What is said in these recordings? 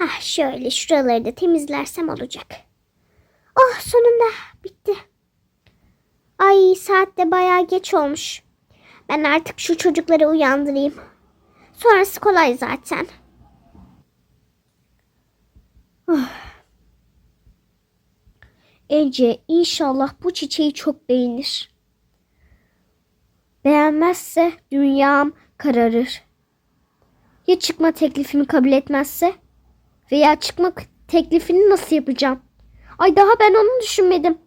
Hah şöyle şuraları da temizlersem olacak. Oh sonunda bitti. Ay saat de bayağı geç olmuş. Ben artık şu çocukları uyandırayım. Sonrası kolay zaten. Oh. Ece inşallah bu çiçeği çok beğenir. Beğenmezse dünyam kararır. Ya çıkma teklifimi kabul etmezse? Veya çıkma teklifini nasıl yapacağım? Ay daha ben onu düşünmedim.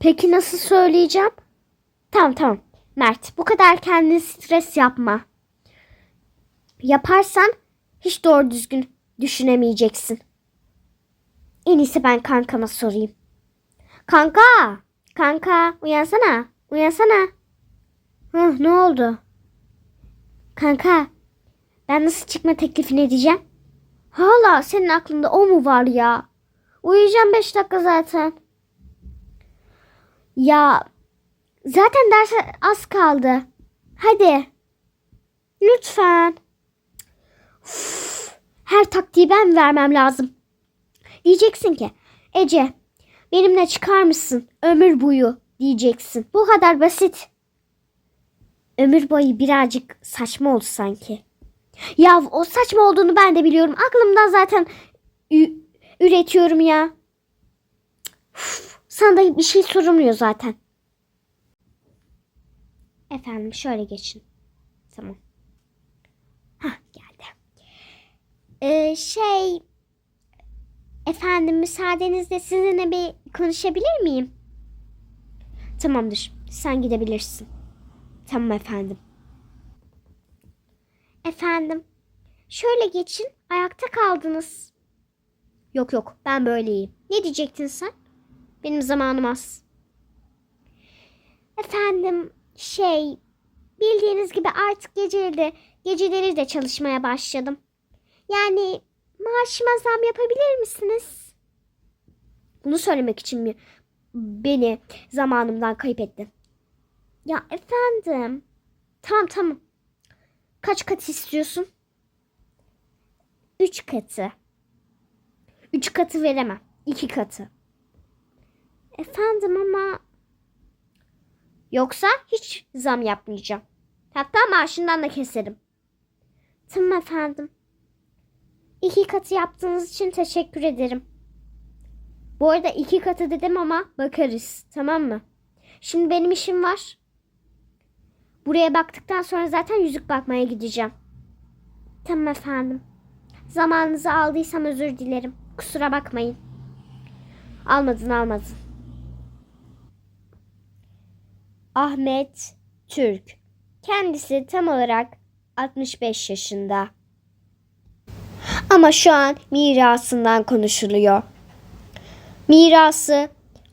Peki nasıl söyleyeceğim? Tamam tamam. Mert bu kadar kendini stres yapma. Yaparsan hiç doğru düzgün düşünemeyeceksin. En iyisi ben kankama sorayım. Kanka! Kanka uyansana. Uyansana. Hı, ne oldu? Kanka ben nasıl çıkma teklifini edeceğim? Hala senin aklında o mu var ya? Uyuyacağım 5 dakika zaten. Ya zaten derse az kaldı. Hadi. Lütfen. Uf, her taktiği ben vermem lazım. Diyeceksin ki Ece benimle çıkar mısın ömür boyu diyeceksin. Bu kadar basit. Ömür boyu birazcık saçma oldu sanki. Ya o saçma olduğunu ben de biliyorum. Aklımdan zaten üretiyorum ya. Uf, sana da bir şey sorulmuyor zaten. Efendim şöyle geçin. Tamam. Hah geldi. Ee, şey efendim müsaadenizle sizinle bir konuşabilir miyim? Tamamdır. Sen gidebilirsin. Tamam efendim. Efendim. Şöyle geçin. Ayakta kaldınız. Yok yok ben böyleyim. Ne diyecektin sen? Benim zamanım az. Efendim şey bildiğiniz gibi artık geceleri de, geceleri de çalışmaya başladım. Yani maaşıma zam yapabilir misiniz? Bunu söylemek için mi beni zamanımdan kayıp ettin? Ya efendim. Tamam tamam. Kaç kat istiyorsun? Üç katı. Üç katı veremem. İki katı. Efendim ama... Yoksa hiç zam yapmayacağım. Hatta maaşından da keserim. Tamam efendim. İki katı yaptığınız için teşekkür ederim. Bu arada iki katı dedim ama bakarız. Tamam mı? Şimdi benim işim var. Buraya baktıktan sonra zaten yüzük bakmaya gideceğim. Tamam efendim. Zamanınızı aldıysam özür dilerim. Kusura bakmayın. Almadın almadın. Ahmet Türk. Kendisi tam olarak 65 yaşında. Ama şu an mirasından konuşuluyor. Mirası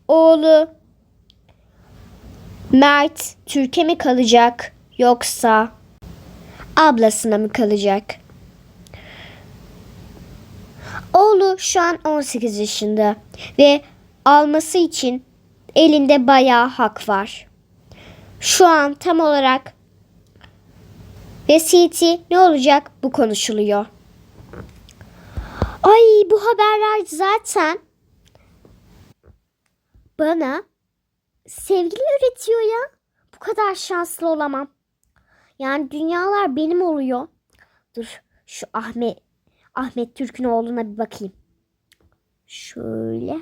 oğlu Mert Türkiye mi kalacak yoksa ablasına mı kalacak? Oğlu şu an 18 yaşında ve alması için elinde bayağı hak var. Şu an tam olarak vesiyeti ne olacak bu konuşuluyor. Ay bu haberler zaten bana sevgili üretiyor ya. Bu kadar şanslı olamam. Yani dünyalar benim oluyor. Dur şu Ahmet Ahmet Türk'ün oğluna bir bakayım. Şöyle.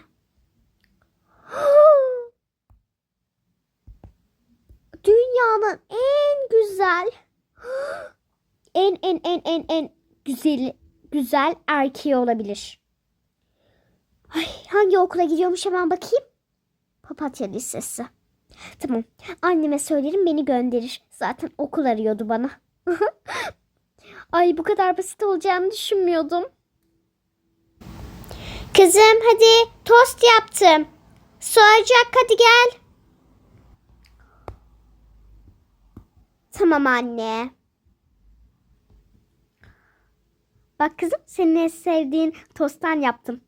Dünyanın en güzel en en en en en güzel güzel erkeği olabilir. Ay, hangi okula gidiyormuş hemen bakayım. Papatya Lisesi. Tamam. Anneme söylerim beni gönderir. Zaten okul arıyordu bana. Ay bu kadar basit olacağını düşünmüyordum. Kızım hadi tost yaptım. Soğuyacak hadi gel. Tamam anne. Bak kızım senin en sevdiğin tosttan yaptım.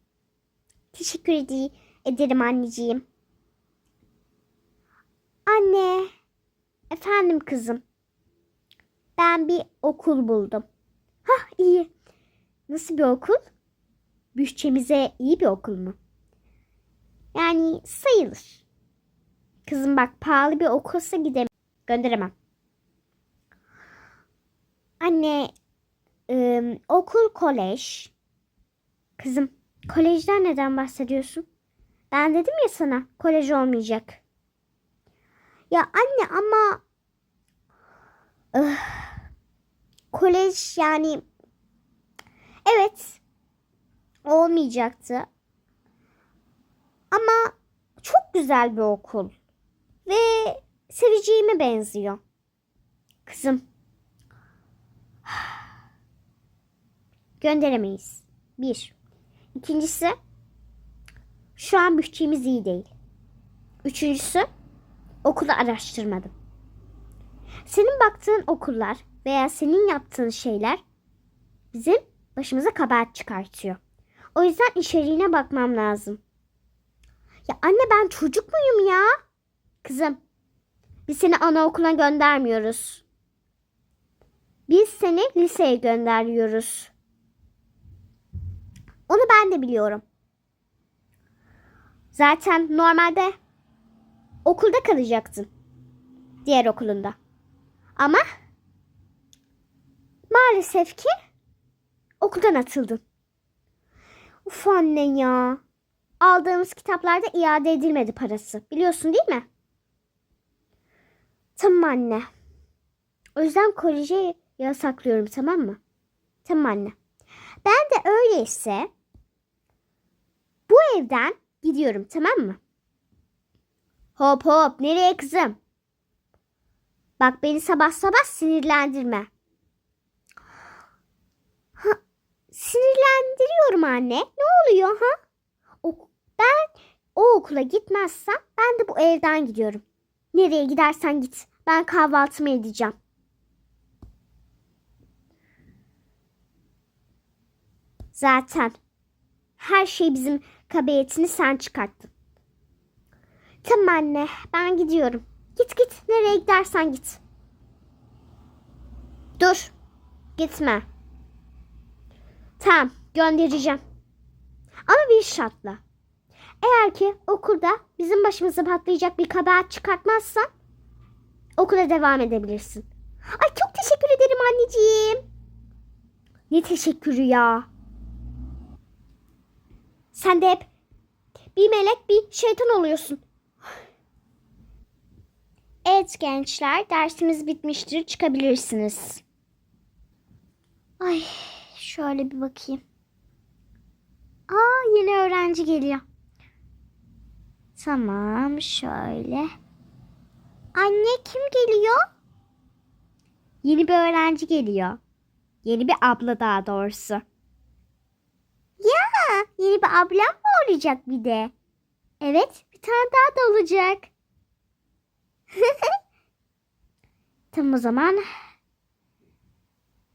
Teşekkür ed- ederim anneciğim. Anne. Efendim kızım. Ben bir okul buldum. Hah iyi. Nasıl bir okul? Bütçemize iyi bir okul mu? Yani sayılır. Kızım bak pahalı bir okulsa gidemem. Gönderemem. Anne ım, okul kolej. Kızım kolejden neden bahsediyorsun? Ben dedim ya sana kolej olmayacak. Ya anne ama ıh, kolej yani evet olmayacaktı. Ama çok güzel bir okul ve seveceğime benziyor. Kızım gönderemeyiz. Bir. İkincisi şu an bütçemiz iyi değil. Üçüncüsü okulu araştırmadım. Senin baktığın okullar veya senin yaptığın şeyler bizim başımıza kabahat çıkartıyor. O yüzden içeriğine bakmam lazım. Ya anne ben çocuk muyum ya? Kızım biz seni anaokuluna göndermiyoruz. Biz seni liseye gönderiyoruz. Onu ben de biliyorum. Zaten normalde okulda kalacaktın. Diğer okulunda. Ama maalesef ki okuldan atıldın. Uf anne ya. Aldığımız kitaplarda iade edilmedi parası. Biliyorsun değil mi? Tamam anne. O yüzden koleji yasaklıyorum tamam mı? Tamam anne. Ben de öyleyse bu evden gidiyorum tamam mı? Hop hop nereye kızım? Bak beni sabah sabah sinirlendirme. Ha, sinirlendiriyorum anne. Ne oluyor ha? O, ben o okula gitmezsem ben de bu evden gidiyorum. Nereye gidersen git. Ben kahvaltımı edeceğim. Zaten her şey bizim kabiyetini sen çıkarttın. Tamam anne ben gidiyorum. Git git nereye gidersen git. Dur gitme. Tamam göndereceğim. Ama bir şartla. Eğer ki okulda bizim başımıza patlayacak bir kabahat çıkartmazsan okula devam edebilirsin. Ay çok teşekkür ederim anneciğim. Ne teşekkürü ya. Sen de hep bir melek bir şeytan oluyorsun. Evet gençler dersimiz bitmiştir çıkabilirsiniz. Ay şöyle bir bakayım. Aa yeni öğrenci geliyor. Tamam şöyle. Anne kim geliyor? Yeni bir öğrenci geliyor. Yeni bir abla daha doğrusu. Ya yeni bir ablam mı olacak bir de? Evet bir tane daha da olacak. tamam o zaman.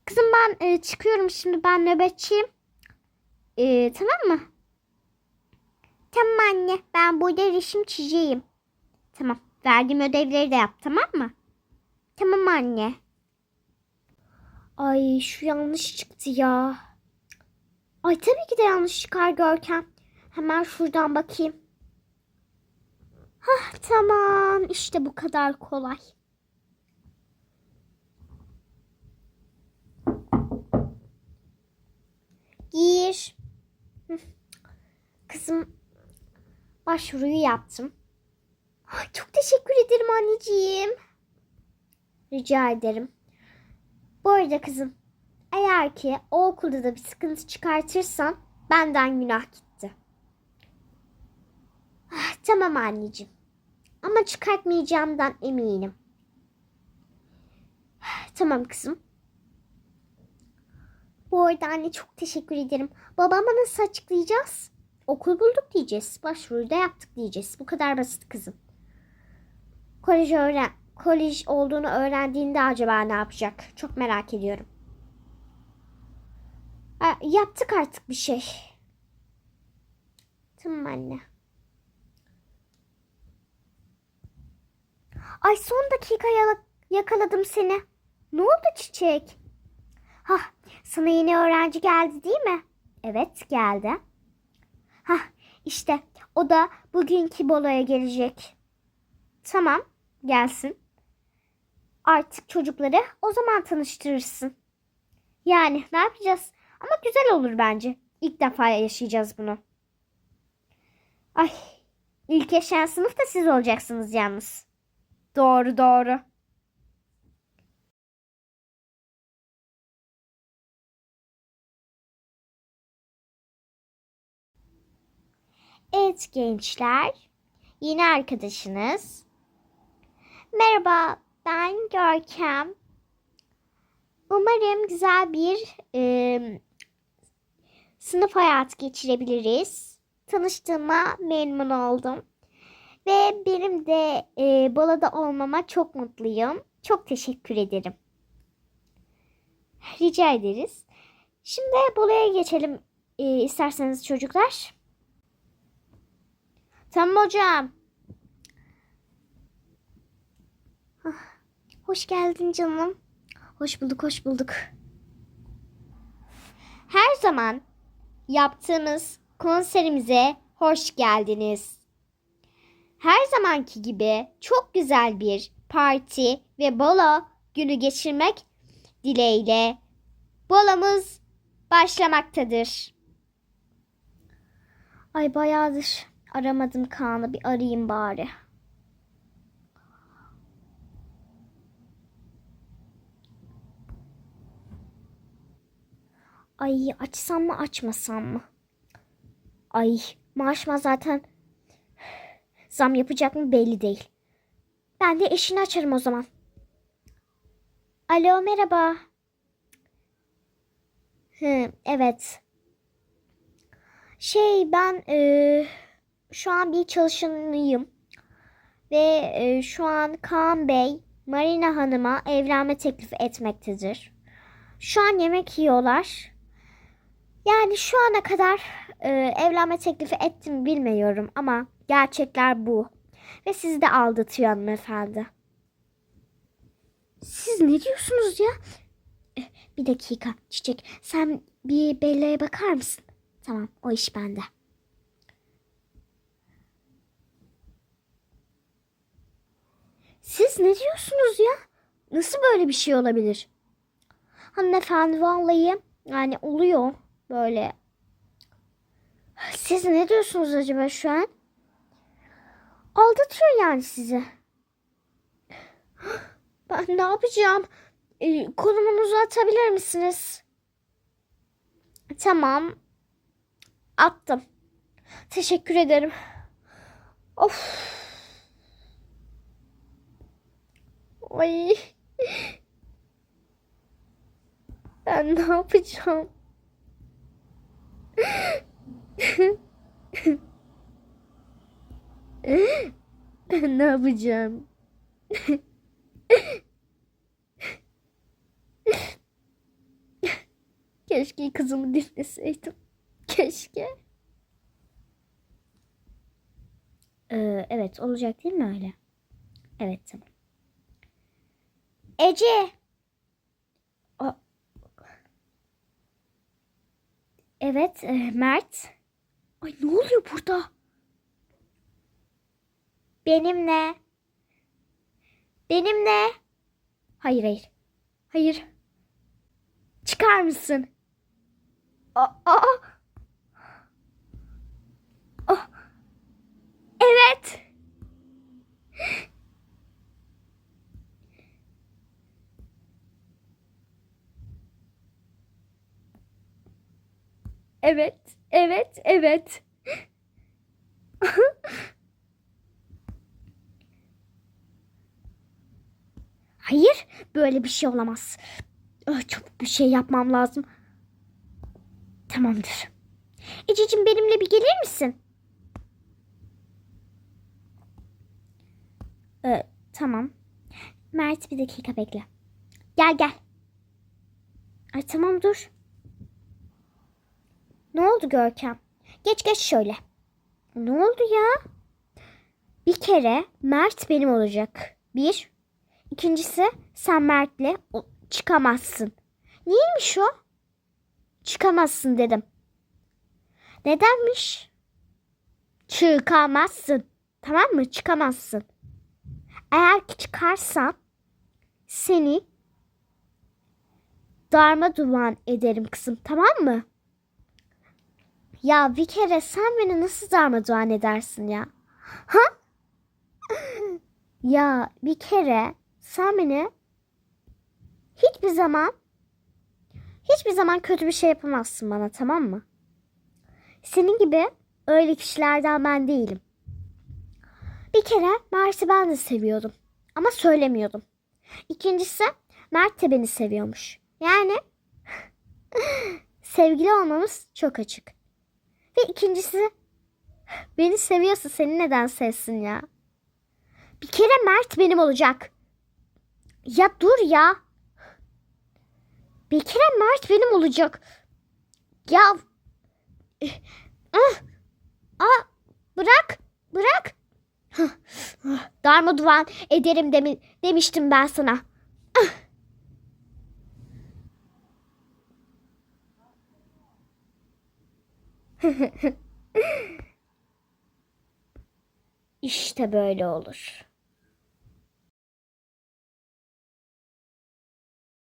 Kızım ben e, çıkıyorum şimdi ben nöbetçiyim. E, tamam mı? Tamam anne ben burada resim çizeceğim. Tamam verdiğim ödevleri de yap tamam mı? Tamam anne. Ay şu yanlış çıktı ya. Ay tabii ki de yanlış çıkar Görkem. Hemen şuradan bakayım. Hah tamam işte bu kadar kolay. Gir. Kızım başvuruyu yaptım. Ay, çok teşekkür ederim anneciğim. Rica ederim. Bu arada kızım eğer ki o okulda da bir sıkıntı çıkartırsan benden günah gitti. Ah, tamam anneciğim. Ama çıkartmayacağımdan eminim. Ah, Tamam kızım. Bu arada anne çok teşekkür ederim. Babama nasıl açıklayacağız? Okul bulduk diyeceğiz. Başvuruyu da yaptık diyeceğiz. Bu kadar basit kızım. Kolej öğren kolej olduğunu öğrendiğinde acaba ne yapacak? Çok merak ediyorum. Ha, yaptık artık bir şey. Tamam anne. Ay son dakika yakaladım seni. Ne oldu çiçek? Hah Sana yeni öğrenci geldi değil mi? Evet geldi. Hah işte o da bugünkü boloya gelecek. Tamam gelsin. Artık çocukları o zaman tanıştırırsın. Yani ne yapacağız? Ama güzel olur bence. İlk defa yaşayacağız bunu. Ay ilk yaşayan sınıf da siz olacaksınız yalnız. Doğru doğru. Evet gençler. Yeni arkadaşınız. Merhaba ben Görkem. Umarım güzel bir e, sınıf hayatı geçirebiliriz. Tanıştığıma memnun oldum. Ve benim de e, Bola'da olmama çok mutluyum. Çok teşekkür ederim. Rica ederiz. Şimdi Bola'ya geçelim e, isterseniz çocuklar. Tamam hocam. Ah, Hoş geldin canım. Hoş bulduk, hoş bulduk. Her zaman yaptığımız konserimize hoş geldiniz. Her zamanki gibi çok güzel bir parti ve balo günü geçirmek dileğiyle bolamız başlamaktadır. Ay bayağıdır aramadım Kaan'ı bir arayayım bari. Ay açsam mı açmasam mı? Ay maaşıma zaten zam yapacak mı belli değil. Ben de eşini açarım o zaman. Alo merhaba. Hı, evet. Şey ben eee, şu an bir çalışanıyım. Ve eee, şu an Kaan Bey Marina Hanım'a evlenme teklifi etmektedir. Şu an yemek yiyorlar. Yani şu ana kadar e, evlenme teklifi ettim bilmiyorum ama gerçekler bu. Ve sizi de aldatıyor hanımefendi. Siz ne diyorsunuz ya? Eh, Bir dakika Çiçek sen bir Bella'ya bakar mısın? Tamam o iş bende. Siz ne diyorsunuz ya? Nasıl böyle bir şey olabilir? Hanımefendi vallahi yani oluyor böyle. Siz ne diyorsunuz acaba şu an? Aldatıyor yani sizi. Ben ne yapacağım? Ee, konumunuzu atabilir misiniz? Tamam. Attım. Teşekkür ederim. Of. Ay. Ben ne yapacağım? Ne yapacağım? Keşke kızımı dinleseydim. Keşke. Ee, evet olacak değil mi öyle? Evet tamam. Ece. A- Evet e, Mert. Ay ne oluyor burada? Benimle. Benimle. Hayır hayır. Hayır. Çıkar mısın? Aa. aa. Evet. Evet, evet, evet. Hayır, böyle bir şey olamaz. Ah, çabuk bir şey yapmam lazım. Tamamdır. Ececiğim benimle bir gelir misin? Ee, tamam. Mert bir dakika bekle. Gel gel. Ay tamam dur. Ne oldu Görkem? Geç geç şöyle. Ne oldu ya? Bir kere Mert benim olacak. Bir. İkincisi sen Mert'le çıkamazsın. Neymiş o? çıkamazsın dedim. Nedenmiş? Çıkamazsın. Tamam mı? Çıkamazsın. Eğer ki çıkarsan seni darma ederim kızım. Tamam mı? Ya bir kere sen beni nasıl darmadağın edersin ya? Ha? ya bir kere sen beni hiçbir zaman hiçbir zaman kötü bir şey yapamazsın bana tamam mı? Senin gibi öyle kişilerden ben değilim. Bir kere Mert'i ben de seviyordum. Ama söylemiyordum. İkincisi Mert de beni seviyormuş. Yani sevgili olmamız çok açık. Ve ikincisi beni seviyorsa seni neden sevsin ya? Bir kere Mert benim olacak. Ya dur ya. Bir kere Mert benim olacak. Ya. Ah, ah, bırak. Bırak. Darma duvan ederim demi, demiştim ben sana. İşte böyle olur.